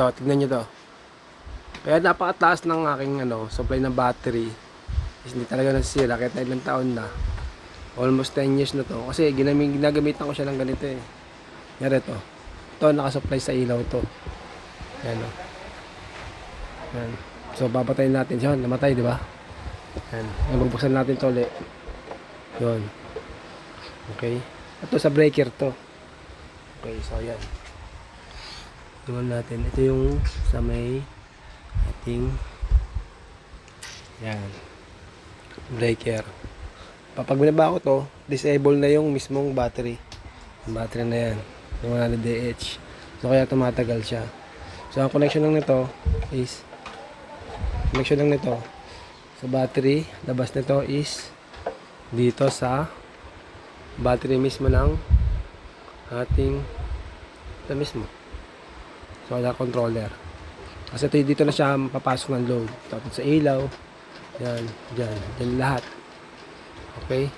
Ito, tignan nyo to. Kaya napakataas ng aking ano, supply ng battery. Is hindi talaga nasisira kahit ilang taon na. Almost 10 years na to. Kasi ginamit, ginagamitan ko siya ng ganito eh. Yan ito. Ito, nakasupply sa ilaw to. Yan o. Yan. So, papatayin natin siya. Namatay, di ba? Yan. Yan, natin to ulit. Yun. Okay. Ito sa breaker to. Okay, so yan. Tingnan natin. Ito yung sa may ating yan. Breaker. Kapag binaba ko to, disable na yung mismong battery. Yung battery na yan. Yung 100 DH. So kaya tumatagal siya. So ang connection lang nito is connection lang nito sa battery. Labas nito is dito sa battery mismo ng ating ito mismo. So wala controller. Kasi ito, dito na siya papasok ng load. Tapos sa ilaw, yan, dyan, dyan lahat. Okay?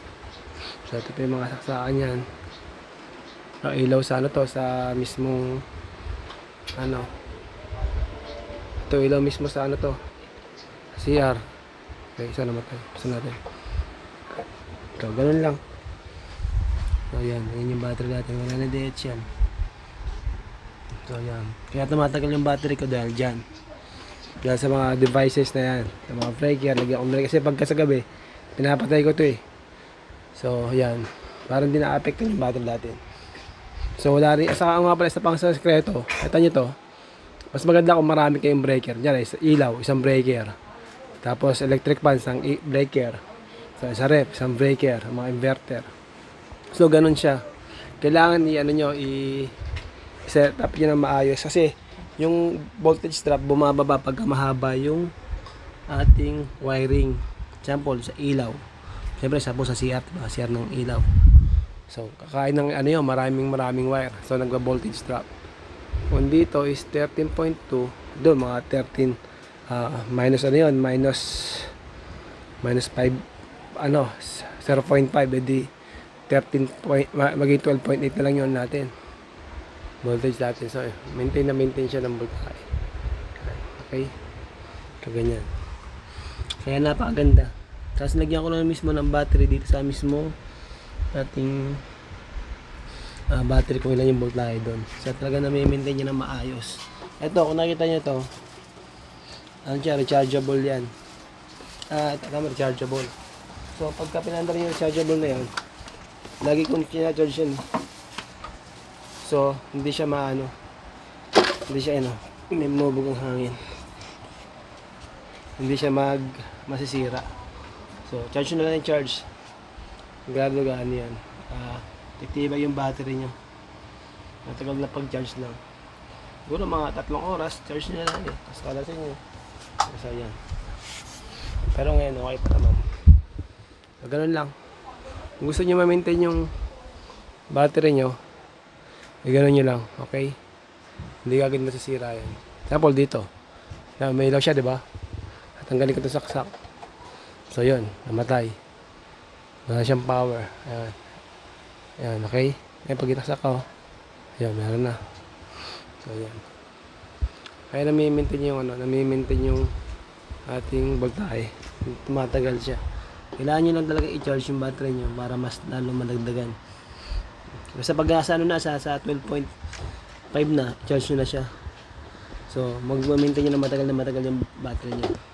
So ito pa yung mga saksakan yan. Ang ilaw sa ano to, sa mismong ano. Ito ilaw mismo sa ano to. CR. Okay, isa naman tayo. Isa natin. Ito, ganun lang. So yan, yan yung battery natin. Wala na DH yan. So yan. Kaya tumatagal yung battery ko dahil dyan. Dahil sa mga devices na yan. Sa mga breaker, lagyan ko kasi pagka sa gabi, pinapatay ko to eh. So yan. Parang di na-affect yung battery natin. So wala rin, saka nga pala isa pang sa sekreto, ito nyo to, mas maganda kung marami kayong breaker. Diyan, isa, ilaw, isang breaker. Tapos electric fan, isang i- breaker. So isa rep, isang breaker, mga inverter. So ganun siya. Kailangan i ano nyo, i set up nyo maayos kasi yung voltage drop bumababa pagka mahaba yung ating wiring. Example, sa ilaw. Siyempre, sa po sa CR, diba? CR ng ilaw. So, kakain ng ano yun, maraming maraming wire. So, nagba-voltage drop. Kung dito is 13.2, doon mga 13, ah, minus ano yun, minus, minus 5, ano, 0.5, edi 13 point, ma- maging 12.8 na lang yun natin. Voltage natin. So, maintain na maintain siya ng voltage. Okay? Kaganyan. Kaya napakaganda. Tapos lagyan ko na mismo ng battery dito sa mismo ating ah, battery kung ilan yung voltahe doon. So talaga na maintain niya na maayos. Ito, kung nakita niyo to, ano siya, rechargeable yan. Ah, tama, rechargeable. So pagka pinandar niyo yung rechargeable na yan, lagi kong kinacharge yan. So, hindi siya maano, hindi siya ano, may mabog ang hangin. Hindi siya mag masisira. So, charge na lang yung charge. Gano gaano yan. Ah, titibay yung battery nyo. Matagal na pag-charge lang. Siguro mga tatlong oras, charge nyo lang eh. Tapos kalasin nyo. Kasi yan. Pero ngayon, okay pa naman. So, ganun lang. Kung gusto nyo ma-maintain yung battery nyo, eh, ganun nyo lang. Okay? Hindi agad masisira yan. Example dito. Na may ilaw siya, di ba? Tanggalin ko ito saksak. So, yun. Namatay. Wala siyang power. Ayan. Ayan, okay? Ayan, pag itaksak ko. Ayan, meron na. So, ayan. Kaya nami-maintain yung ano, nami-maintain yung ating voltahe. Tumatagal siya. Kailangan nyo lang talaga i-charge yung battery nyo para mas lalo madagdagan. Basta pag nasa ano na, sa, sa 12.5 na, charge na siya. So, mag-maintain nyo na matagal na matagal yung battery nyo.